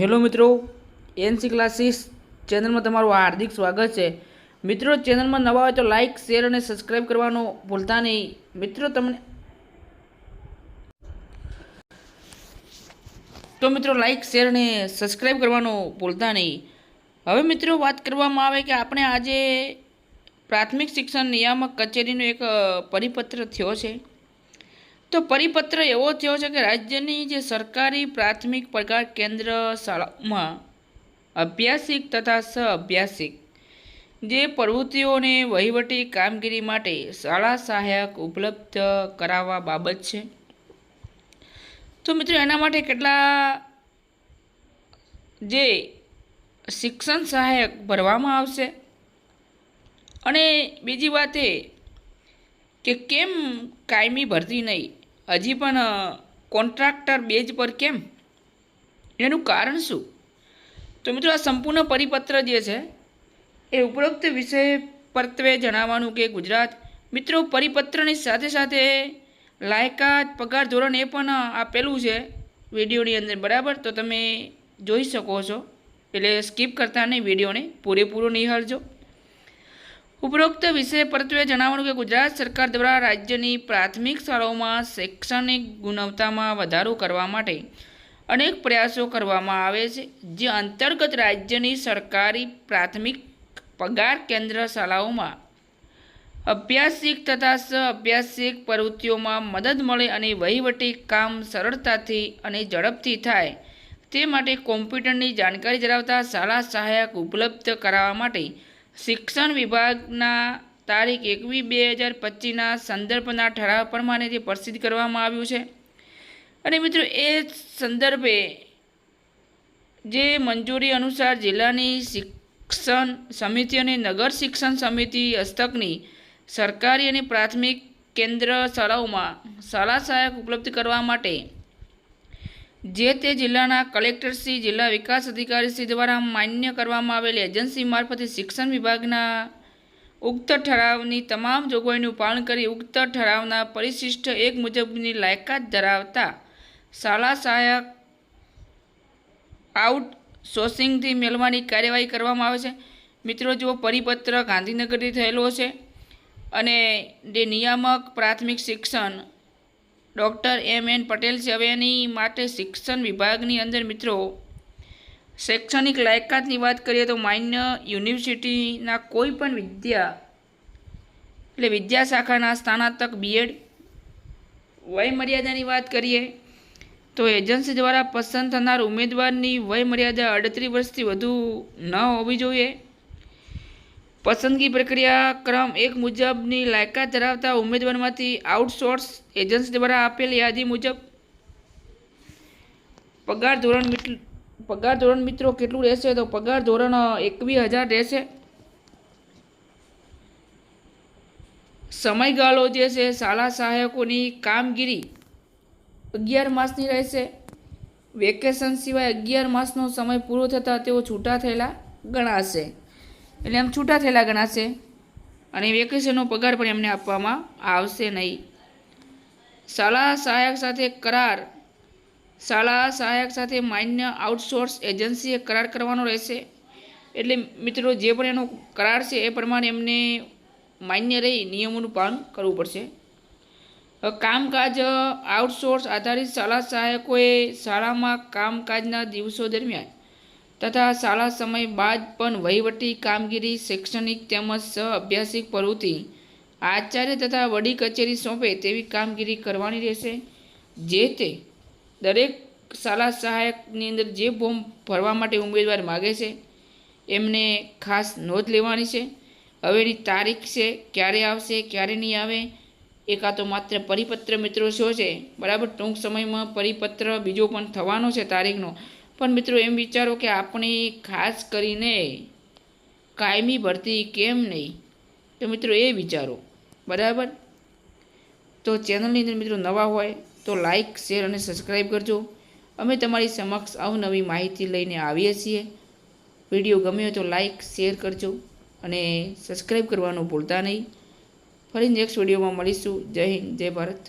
Hello મિત્રો, NC classes ચેનલમાં તમારું હાર્દિક સ્વાગત છે. મિત્રો, ચેનલમાં નવા હોય તો લાઇક શેર અને સબસ્ક્રાઈબ કરવાનું ભૂલતા નહીં. મિત્રો, તમને તો મિત્રો લાઇક શેર અને સબસ્ક્રાઈબ કરવાનું ભૂલતા નહીં. હવે મિત્રો, વાત કરવામાં આવે કે આપણે આજે પ્રાથમિક શિક્ષણ નિયામક કચેરીનો એક પરિપત્ર થયો છે. તો પરિપત્ર એવો થયો છે કે રાજ્યની જે સરકારી પ્રાથમિક પગાર કેન્દ્ર શાળામાં અભ્યાસિક તથા સહઅભ્યાસિક જે પ્રવૃત્તિઓને વહીવટી કામગીરી માટે શાળા સહાયક ઉપલબ્ધ કરાવવા બાબત છે. તો મિત્રો એના માટે કેટલા જે શિક્ષણ સહાયક ભરવામાં આવશે? અને બીજી વાત એ કે કેમ કાયમી ભરતી નહીં? હજી પણ કોન્ટ્રાક્ટર બેઝ પર કેમ? એનું કારણ શું? તો મિત્રો, આ સંપૂર્ણ પરિપત્ર જે છે, એ ઉપરોક્ત વિષય પરત્વે જણાવવાનું કે ગુજરાત, મિત્રો, પરિપત્રની સાથે સાથે લાયકાત, પગાર ધોરણ એ પણ આપેલું છે વિડીયોની અંદર, બરાબર? તો તમે જોઈ શકો છો. એટલે સ્કીપ કરતા નહીં, વિડીયોને પૂરેપૂરો નિહાળજો. ઉપરોક્ત વિષય પરત્વે જણાવવાનું કે ગુજરાત સરકાર દ્વારા રાજ્યની પ્રાથમિક શાળાઓમાં શૈક્ષણિક ગુણવત્તામાં વધારો કરવા માટે અનેક પ્રયાસો કરવામાં આવે છે, જે અંતર્ગત રાજ્યની સરકારી પ્રાથમિક પગાર કેન્દ્ર શાળાઓમાં અભ્યાસિક તથા સહ અભ્યાસિક પ્રવૃત્તિઓમાં મદદ મળે અને વહીવટી કામ સરળતાથી અને ઝડપથી થાય, તે માટે કોમ્પ્યુટરની જાણકારી ધરાવતા શાળા સહાયક ઉપલબ્ધ કરાવવા માટે શિક્ષણ વિભાગના તારીખ એકવીસ બે હજાર પચીસના સંદર્ભના ઠરાવ પ્રમાણે તે પ્રસિદ્ધ કરવામાં આવ્યું છે. અને મિત્રો, એ સંદર્ભે જે મંજૂરી અનુસાર જિલ્લાની શિક્ષણ સમિતિ અને નગર શિક્ષણ સમિતિ હસ્તકની સરકારી અને પ્રાથમિક કેન્દ્ર શાળાઓમાં શાળા સહાયક ઉપલબ્ધ કરવા માટે જે તે જિલ્લાના કલેક્ટરશ્રી જિલ્લા વિકાસ અધિકારીશ્રી દ્વારા માન્ય કરવામાં આવેલી એજન્સી મારફતે શિક્ષણ વિભાગના ઉક્ત ઠરાવની તમામ જોગવાઈનું પાલન કરી ઉક્ત ઠરાવના પરિશિષ્ટ એક મુજબની લાયકાત ધરાવતા શાળા સહાયક આઉટ સોર્સિંગથી મેળવવાની કાર્યવાહી કરવામાં આવે છે. મિત્રો, જુઓ, પરિપત્ર ગાંધીનગરથી થયેલો છે અને જે નિયામક પ્રાથમિક શિક્ષણ ડૉક્ટર એમ એન પટેલ છે માટે શિક્ષણ વિભાગની અંદર મિત્રો, શૈક્ષણિક લાયકાતની વાત કરીએ તો માન્ય યુનિવર્સિટીના કોઈ પણ વિદ્યા, એટલે વિદ્યા શાખાના સ્નાતક બીએડ વય મર્યાદાની વાત કરીએ તો એજન્સી દ્વારા પસંદ થનાર ઉમેદવારની વય મર્યાદા અડત્રીસ વર્ષથી વધુ ન હોવી જોઈએ. પસંદગી પ્રક્રિયા ક્રમ એક મુજબની લાયકાત ધરાવતા ઉમેદવારમાંથી આઉટસોર્સ એજન્સી દ્વારા આપેલ યાદી મુજબ પગાર ધોરણ પગાર ધોરણ મિત્રો કેટલું રહેશે? તો પગાર ધોરણ એકવીસ હજાર રહેશે. સમયગાળો જે છે, શાળા સહાયકોની કામગીરી અગિયાર માસની રહેશે. વેકેશન સિવાય અગિયાર માસનો સમય પૂરો થતાં તેઓ છૂટા થયેલા ગણાશે. એટલે આમ છૂટા થયેલા ગણાશે. અને વેકેશનનો પગાર પણ એમને આપવામાં આવશે નહીં. શાળા સહાયક સાથે કરાર. શાળા સહાયક સાથે માન્ય આઉટસોર્સ એજન્સીએ કરાર કરવાનો રહેશે. એટલે મિત્રો જે પણ એનો કરાર છે એ પ્રમાણે એમને માન્ય રહી નિયમોનું પાલન કરવું પડશે. કામકાજ આઉટસોર્સ આધારિત શાળા સહાયકોએ શાળામાં કામકાજના દિવસો દરમિયાન તથા શાળા સમય બાદ પણ વહીવટી કામગીરી, શૈક્ષણિક તેમજ સહ અભ્યાસિક પ્રવૃત્તિ. આચાર્ય તથા વડી કચેરી સોંપે તેવી કામગીરી કરવાની રહેશે. જે તે દરેક શાળા સહાયકની અંદર જે ફોર્મ ભરવા માટે ઉમેદવાર માગે છે, એમને ખાસ નોંધ લેવાની છે. હવેની તારીખ છે, ક્યારે આવશે, ક્યારે નહીં આવે એકા તો માત્ર પરિપત્ર મિત્રો શું છે? બરાબર, ટૂંક સમયમાં પરિપત્ર બીજો પણ થવાનો છે તારીખનો. પણ મિત્રો એમ વિચારો કે આપણે ખાસ કરીને કાયમી ભરતી કેમ નહીં? તો મિત્રો એ વિચારો. બરાબર? તો ચેનલની અંદર મિત્રો નવા હોય તો લાઇક શેર અને સબસ્ક્રાઈબ કરજો. અમે તમારી સમક્ષ અવનવી માહિતી લઈને આવીએ છીએ. વીડિયો ગમ્યો તો લાઇક શેર કરજો અને સબસ્ક્રાઈબ કરવાનું ભૂલતા નહીં. ફરી નેક્સ્ટ વિડીયોમાં મળીશું. જય હિન્દ, જય ભારત.